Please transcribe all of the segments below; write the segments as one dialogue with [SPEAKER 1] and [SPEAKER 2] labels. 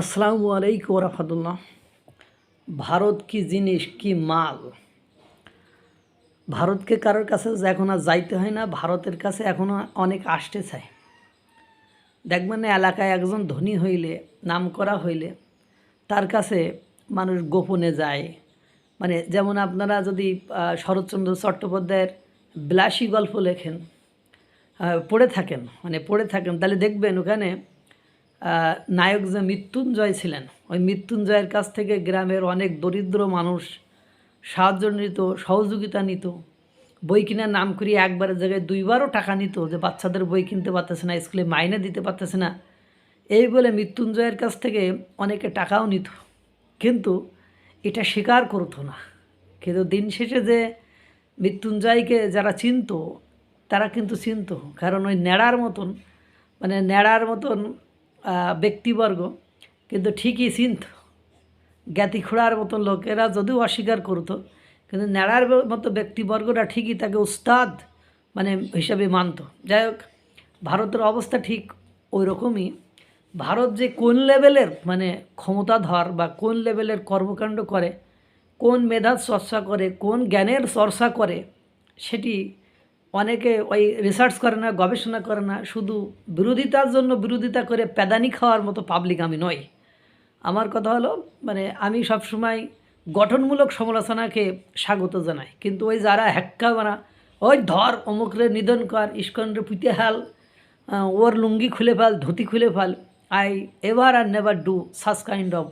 [SPEAKER 1] আসসালামু আলাইকুম রহমতুল্লাহ। ভারত কি জিনিস, কি মাল? ভারতকে কারোর কাছে এখন আর যাইতে হয় না, ভারতের কাছে এখনও অনেক আসতে চায়। দেখবেন না এলাকায় একজন ধনী হইলে, নাম করা হইলে, তার কাছে মানুষ গোপনে যায়। মানে যেমন আপনারা যদি শরৎচন্দ্র চট্টোপাধ্যায়ের বিলাসী গল্প লেখেন পড়ে থাকেন মানে পড়ে থাকেন, তাহলে দেখবেন ওখানে নায়ক যে মৃত্যুঞ্জয় ছিলেন, ওই মৃত্যুঞ্জয়ের কাছ থেকে গ্রামের অনেক দরিদ্র মানুষ সাহায্য নিত সহযোগিতা নিত। বই কেনার নাম করিয়ে একবারের জায়গায় দুইবারও টাকা নিত যে বাচ্চাদের বই কিনতে পারতেছে না, স্কুলে মাইনে দিতে পারতেছে না। এই বলে মৃত্যুঞ্জয়ের কাছ থেকে অনেকে টাকাও নিত। কিন্তু এটা স্বীকার করতো না। কিন্তু দিন শেষে যে মৃত্যুঞ্জয়কে যারা চিনত, তারা কিন্তু চিনত। কারণ ওই ন্যাড়ার মতন মানে ন্যাড়ার মতন ব্যক্তিবর্গ, কিন্তু ঠিকই চিনত জ্ঞাতি খোড়ার মতন লোকেরা যদিও অস্বীকার করতো, কিন্তু ন্যাড়ার মতো ব্যক্তিবর্গরা ঠিকই তাকে উস্তাদ মানে হিসাবে মানত। যাই হোক, ভারতের অবস্থা ঠিক ওই রকমই ভারত যে কোন লেভেলের মানে ক্ষমতাধর বা কোন লেভেলের কর্মকাণ্ড করে, কোন মেধার চর্চা করে, কোন জ্ঞানের চর্চা করে, সেটি অনেকে ওই রিসার্চ করে না, গবেষণা করে না, শুধু বিরোধিতার জন্য বিরোধিতা করে প্যাদানি খাওয়ার মতো পাবলিক আমি নই। আমার কথা হলো মানে আমি সবসময় গঠনমূলক সমালোচনাকে স্বাগত জানাই। কিন্তু ওই যারা হ্যাক্কা মারা, ওই ধর অমুকরে নিধন কর, ইস্কনরে পুঁতে হাল ওর লুঙ্গি খুলে ফেল, ধুতি খুলে ফেল I ever R never do such kind of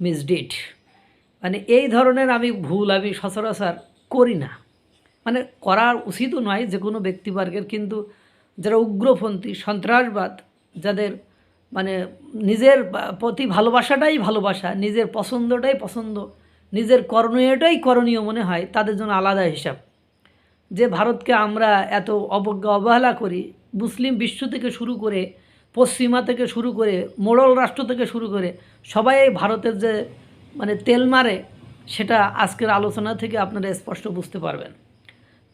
[SPEAKER 1] misdeed মানে এই ধরনের আমি ভুল, আমি সচরাচর করি না। মানে করা উচিতও নয় যে কোনো ব্যক্তিবর্গের, কিন্তু যারা উগ্রপন্থী, সন্ত্রাসবাদ, যাদের মানে নিজের প্রতি ভালোবাসাটাই ভালোবাসা, নিজের পছন্দটাই পছন্দ, নিজের করণীয়টাই করণীয় মনে হয়, তাদের জন্য আলাদা হিসাব। যে ভারতকে আমরা এত অবজ্ঞা অবহেলা করি, মুসলিম বিশ্ব থেকে শুরু করে, পশ্চিমা থেকে শুরু করে, মোড়ল রাষ্ট্র থেকে শুরু করে, সবাই ভারতের যে মানে তেল মারে, সেটা আজকের আলোচনা থেকে আপনারা স্পষ্ট বুঝতে পারবেন।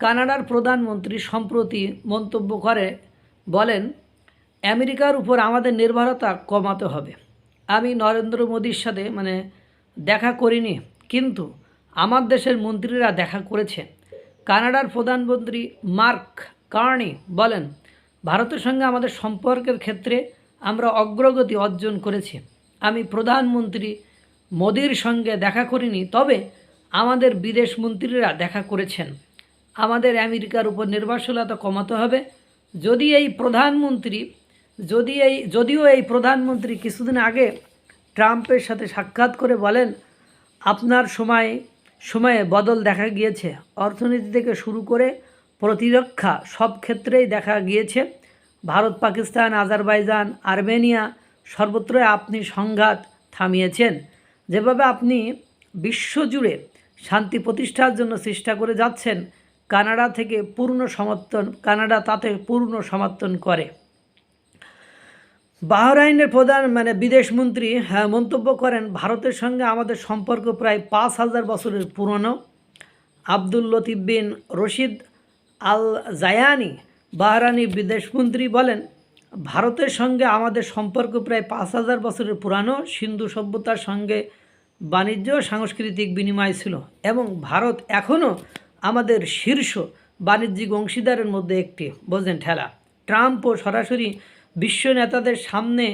[SPEAKER 1] কানাডার প্রধানমন্ত্রী সম্প্রতি মন্তব্য করে, বলেন, আমেরিকার উপর আমাদের নির্ভরতা কমাতে হবে। আমি নরেন্দ্র মোদীর সাথে মানে দেখা করিনি, কিন্তু আমার দেশের মন্ত্রীরা দেখা করেছে। কানাডার প্রধানমন্ত্রী মার্ক কার্নি বলেন, ভারতের সঙ্গে আমাদের সম্পর্কের ক্ষেত্রে আমরা অগ্রগতি অর্জন করেছি। আমি প্রধানমন্ত্রী মোদির সঙ্গে দেখা করিনি, তবে আমাদের বিদেশ মন্ত্রীরা দেখা করেছেন। আমাদের আমেরিকার উপর নির্ভরশীলতা কমাতে হবে। যদি এই প্রধানমন্ত্রী, যদি এই, যদিও এই প্রধানমন্ত্রী কিছুদিন আগে ট্রাম্পের সাথে সাক্ষাৎ করে বলেন, আপনার সময়, সময়ে বদল দেখা গিয়েছে। অর্থনীতি থেকে শুরু করে প্রতিরক্ষা সব ক্ষেত্রেই দেখা গিয়েছে। ভারত, পাকিস্তান, আজারবাইজান, আর্মেনিয়া সর্বত্রই আপনি সংঘাত থামিয়েছেন। যেভাবে আপনি বিশ্বজুড়ে শান্তি প্রতিষ্ঠার জন্য চেষ্টা করে যাচ্ছেন কানাডা থেকে পূর্ণ সমর্থন কানাডা তাতে পূর্ণ সমর্থন করে। বাহরাইনের প্রধান মানে বিদেশমন্ত্রী হ্যাঁ, মন্তব্য করেন ভারতের সঙ্গে আমাদের সম্পর্ক প্রায় পাঁচ হাজার বছরের পুরনো। আব্দুল লতিফ বিন রশিদ আল জায়ানি বাহরানি বিদেশমন্ত্রী বলেন ভারতের সঙ্গে আমাদের সম্পর্ক প্রায় পাঁচ হাজার বছরের পুরানো। সিন্ধু সভ্যতার সঙ্গে বাণিজ্য সাংস্কৃতিক বিনিময় ছিল এবং ভারত এখনও আমাদের শীর্ষ বাণিজ্যিক অংশীদারের মধ্যে একটি, বোঝেন ঠেলা। ট্রাম্পও সরাসরি বিশ্ব নেতাদের সামনে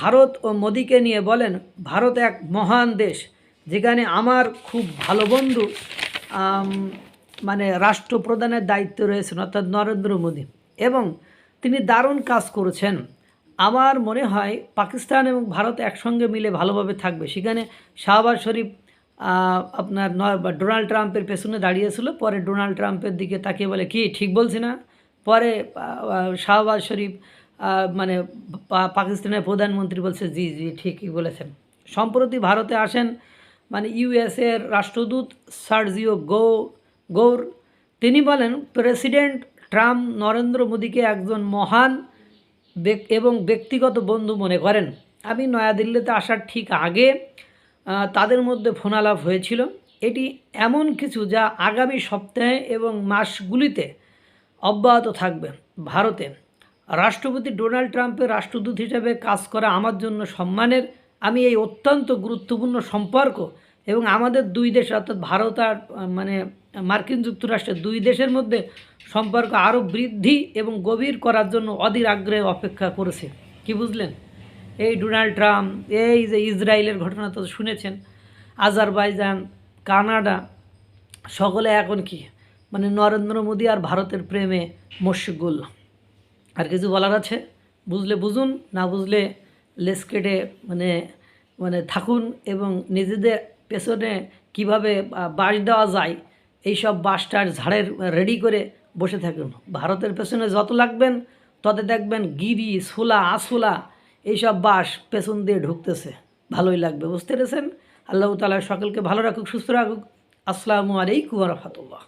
[SPEAKER 1] ভারত ও মোদিকে নিয়ে বলেন, ভারত এক মহান দেশ, যেখানে আমার খুব ভালো বন্ধু মানে রাষ্ট্রপ্রধানের দায়িত্ব রয়েছেন অর্থাৎ নরেন্দ্র মোদী। এবং তিনি দারুণ কাজ করেছেন। আমার মনে হয় পাকিস্তান এবং ভারত একসঙ্গে মিলে ভালোভাবে থাকবে। সেখানে শাহবাজ শরীফ আপনার ডোনাল্ড ট্রাম্পের পেছনে দাঁড়িয়েছিল পরে ডোনাল্ড ট্রাম্পের দিকে তাকিয়ে বলে, কি, ঠিক বলছি না? পরে শাহবাজ শরীফ মানে পাকিস্তানের প্রধানমন্ত্রী বলছে, জি জি, ঠিকই বলেছেন। সম্প্রতি ভারতে আসেন মানে ইউএসএর রাষ্ট্রদূত সার্জিও গো, গৌর। তিনি বলেন, প্রেসিডেন্ট ট্রাম্প নরেন্দ্র মোদীকে একজন মহান এবং ব্যক্তিগত বন্ধু মনে করেন। আমি নয়াদিল্লিতে আসার ঠিক আগে তাদের মধ্যে ফোনালাপ হয়েছিল। এটি এমন কিছু যা আগামী সপ্তাহে এবং মাসগুলিতে অব্যাহত থাকবে ভারতে। রাষ্ট্রপতি ডোনাল্ড ট্রাম্পের রাষ্ট্রদূত হিসেবে কাজ করা আমার জন্য সম্মানের, আমি এই অত্যন্ত গুরুত্বপূর্ণ সম্পর্ক এবং আমাদের দুই দেশ, অর্থাৎ ভারত আর মানে মার্কিন যুক্তরাষ্ট্রের দুই দেশের মধ্যে সম্পর্ক আরও বৃদ্ধি এবং গভীর করার জন্য অধীর আগ্রহে অপেক্ষা করেছে। কি বুঝলেন? এই ডোনাল্ড ট্রাম্প, এই যে ইসরায়েলের ঘটনা তো শুনেছেন, আজারবাইজান, কানাডা, সকলে এখন কি? মানে নরেন্দ্র মোদী আর ভারতের প্রেমে মস্যগুল আর কিছু বলার আছে? বুঝলে বুঝুন, না বুঝলে লেস কেটে মানে মানে থাকুন এবং নিজেদের পেছনে কীভাবে বাঁশ দেওয়া যায়, এইসব বাঁশটার ঝাড়ের রেডি করে বসে থাকুন। ভারতের পেছনে যত লাগবেন, তত দেখবেন গিরি, ছোলা আছোলা এইসব বাস পেছন দিয়ে ঢুকতেছে। ভালোই লাগবে, বুঝতে পেরেছেন? আল্লাহ তালা সকলকে ভালো রাখুক, সুস্থ রাখুক। আসসালামু আলাইকুম রহমতুল্লাহ।